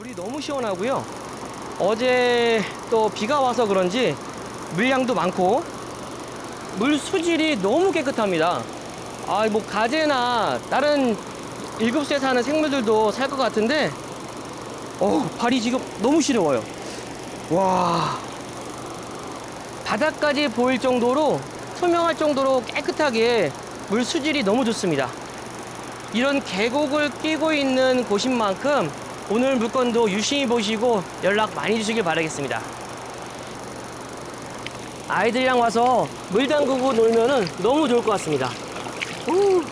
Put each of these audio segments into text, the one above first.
물이 너무 시원하고요. 어제 또 비가 와서 그런지 물량도 많고 물 수질이 너무 깨끗합니다. 아, 뭐 가재나 다른 일곱새 사는 생물들도 살 것 같은데 어, 발이 지금 너무 시려워요. 와. 바닥까지 보일 정도로 투명할 정도로 깨끗하게 물 수질이 너무 좋습니다. 이런 계곡을 끼고 있는 곳인 만큼 오늘 물건도 유심히 보시고 연락 많이 주시길 바라겠습니다. 아이들이랑 와서 물 담그고 놀면은 너무 좋을 것 같습니다. 우,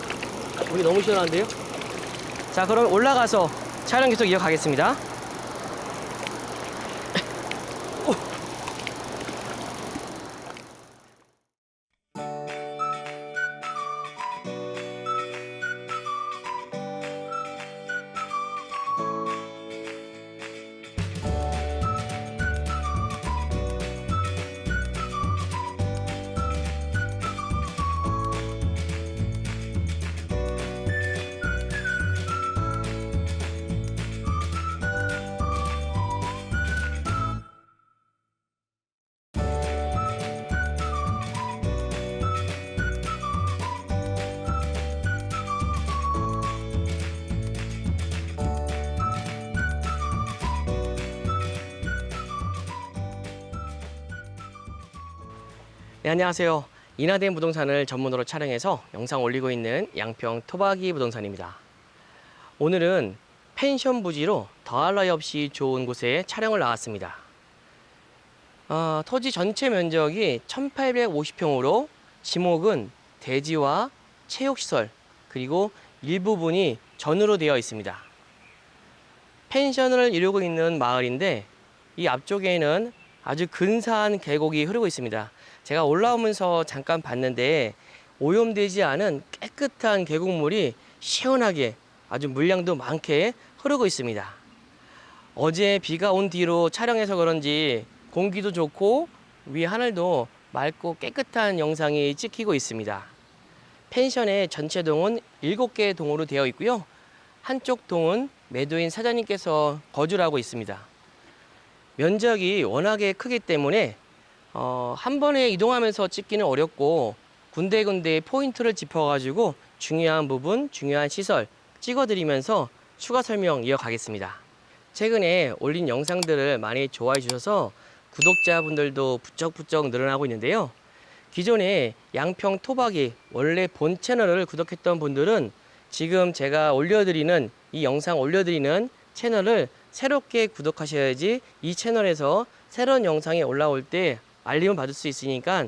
물이 너무 시원한데요? 자, 그럼 올라가서 촬영 계속 이어가겠습니다. 네, 안녕하세요. 인하된 부동산을 전문으로 촬영해서 영상 올리고 있는 양평 토박이 부동산입니다. 오늘은 펜션 부지로 더할 나위 없이 좋은 곳에 촬영을 나왔습니다. 어, 토지 전체 면적이 1850평으로 지목은 대지와 체육시설 그리고 일부분이 전으로 되어 있습니다. 펜션을 이루고 있는 마을인데 이 앞쪽에는 아주 근사한 계곡이 흐르고 있습니다. 제가 올라오면서 잠깐 봤는데 오염되지 않은 깨끗한 계곡물이 시원하게 아주 물량도 많게 흐르고 있습니다. 어제 비가 온 뒤로 촬영해서 그런지 공기도 좋고 위 하늘도 맑고 깨끗한 영상이 찍히고 있습니다. 펜션의 전체 동은 7개 동으로 되어 있고요. 한쪽 동은 매도인 사장님께서 거주를 하고 있습니다. 면적이 워낙에 크기 때문에 어, 한 번에 이동하면서 찍기는 어렵고 군데군데 포인트를 짚어가지고 중요한 부분, 중요한 시설 찍어드리면서 추가 설명 이어가겠습니다. 최근에 올린 영상들을 많이 좋아해 주셔서 구독자분들도 부쩍부쩍 늘어나고 있는데요. 기존에 양평 토박이 원래 본 채널을 구독했던 분들은 지금 제가 올려드리는 이 영상 올려드리는 채널을 새롭게 구독하셔야지 이 채널에서 새로운 영상이 올라올 때 알림을 받을 수 있으니까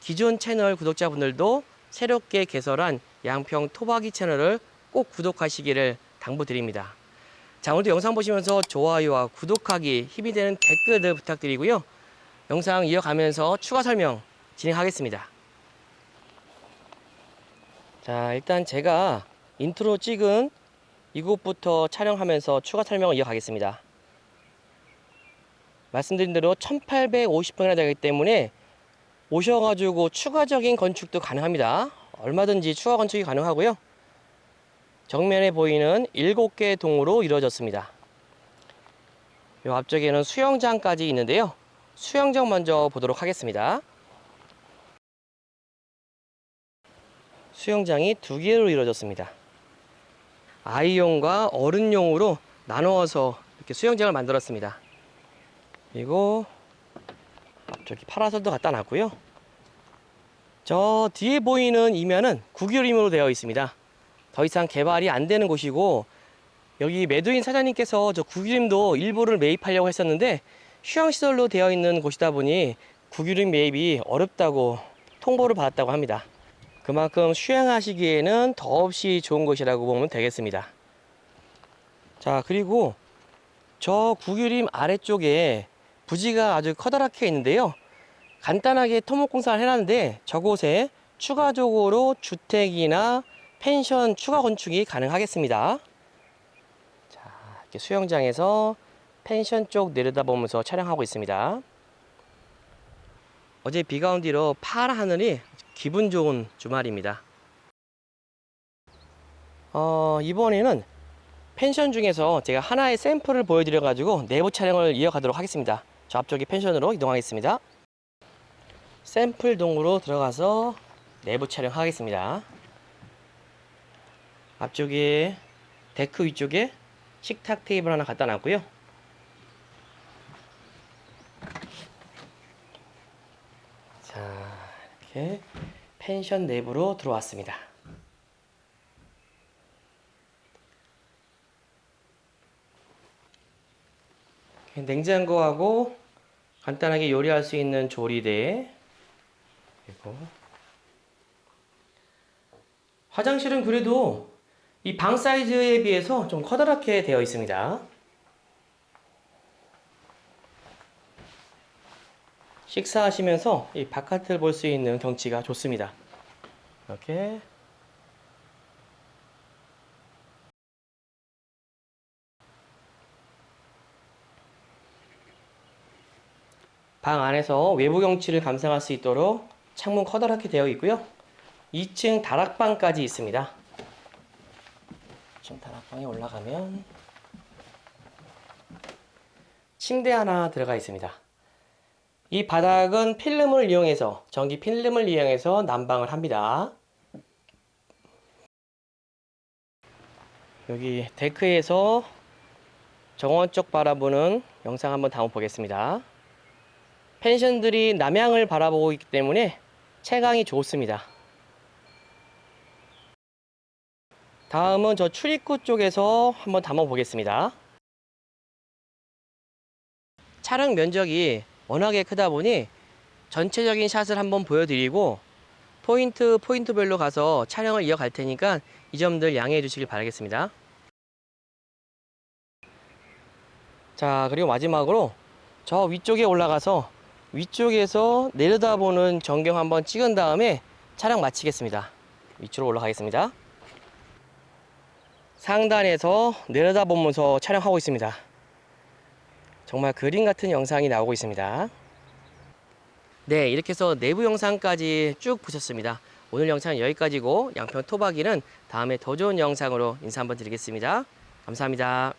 기존 채널 구독자분들도 새롭게 개설한 양평 토박이 채널을 꼭 구독하시기를 당부드립니다. 자, 오늘도 영상 보시면서 좋아요와 구독하기 힘이 되는 댓글들 부탁드리고요. 영상 이어가면서 추가 설명 진행하겠습니다. 자, 일단 제가 인트로 찍은 이곳부터 촬영하면서 추가 설명을 이어가겠습니다. 말씀드린 대로 1850평이나 되기 때문에 오셔가지고 추가적인 건축도 가능합니다. 얼마든지 추가 건축이 가능하고요. 정면에 보이는 7개 동으로 이루어졌습니다. 요 앞쪽에는 수영장까지 있는데요. 수영장 먼저 보도록 하겠습니다. 수영장이 두 개로 이루어졌습니다. 아이용과 어른용으로 나누어서 이렇게 수영장을 만들었습니다. 그리고 저기 파라솔도 갖다 놨고요. 저 뒤에 보이는 이면은 국유림으로 되어 있습니다. 더 이상 개발이 안 되는 곳이고 여기 매도인 사장님께서 저 국유림도 일부를 매입하려고 했었는데 휴양시설로 되어 있는 곳이다 보니 국유림 매입이 어렵다고 통보를 받았다고 합니다. 그만큼 휴양하시기에는 더없이 좋은 곳이라고 보면 되겠습니다. 자, 그리고 저 국유림 아래쪽에 부지가 아주 커다랗게 있는데요. 간단하게 토목 공사를 해놨는데 저곳에 추가적으로 주택이나 펜션 추가 건축이 가능하겠습니다. 자, 이렇게 수영장에서 펜션 쪽 내려다보면서 촬영하고 있습니다. 어제 비가 온 뒤로 파란 하늘이 기분 좋은 주말입니다. 어, 이번에는 펜션 중에서 제가 하나의 샘플을 보여드려 가지고 내부 촬영을 이어가도록 하겠습니다. 저 앞쪽에 펜션으로 이동하겠습니다. 샘플 동으로 들어가서 내부 촬영하겠습니다. 앞쪽에 데크 위쪽에 식탁 테이블 하나 갖다 놨고요. 자, 이렇게 펜션 내부로 들어왔습니다. 냉장고하고 간단하게 요리할 수 있는 조리대 그리고 화장실은 그래도 이 방 사이즈에 비해서 좀 커다랗게 되어 있습니다. 식사하시면서 이 바깥을 볼 수 있는 경치가 좋습니다. 이렇게 방 안에서 외부 경치를 감상할 수 있도록 창문 커다랗게 되어 있고요. 2층 다락방까지 있습니다. 2층 다락방에 올라가면 침대 하나 들어가 있습니다. 이 바닥은 필름을 이용해서 전기 필름을 이용해서 난방을 합니다. 여기 데크에서 정원 쪽 바라보는 영상 한번 담아 보겠습니다. 펜션들이 남향을 바라보고 있기 때문에 채광이 좋습니다. 다음은 저 출입구 쪽에서 한번 담아 보겠습니다. 촬영 면적이 워낙에 크다 보니 전체적인 샷을 한번 보여드리고 포인트 포인트별로 가서 촬영을 이어갈 테니까 이 점들 양해해 주시길 바라겠습니다. 자 그리고 마지막으로 저 위쪽에 올라가서 위쪽에서 내려다보는 전경 한번 찍은 다음에 촬영 마치겠습니다. 위쪽으로 올라가겠습니다. 상단에서 내려다보면서 촬영하고 있습니다. 정말 그림 같은 영상이 나오고 있습니다. 네, 이렇게 해서 내부 영상까지 쭉 보셨습니다. 오늘 영상은 여기까지고 양평 토박이는 다음에 더 좋은 영상으로 인사 한번 드리겠습니다. 감사합니다.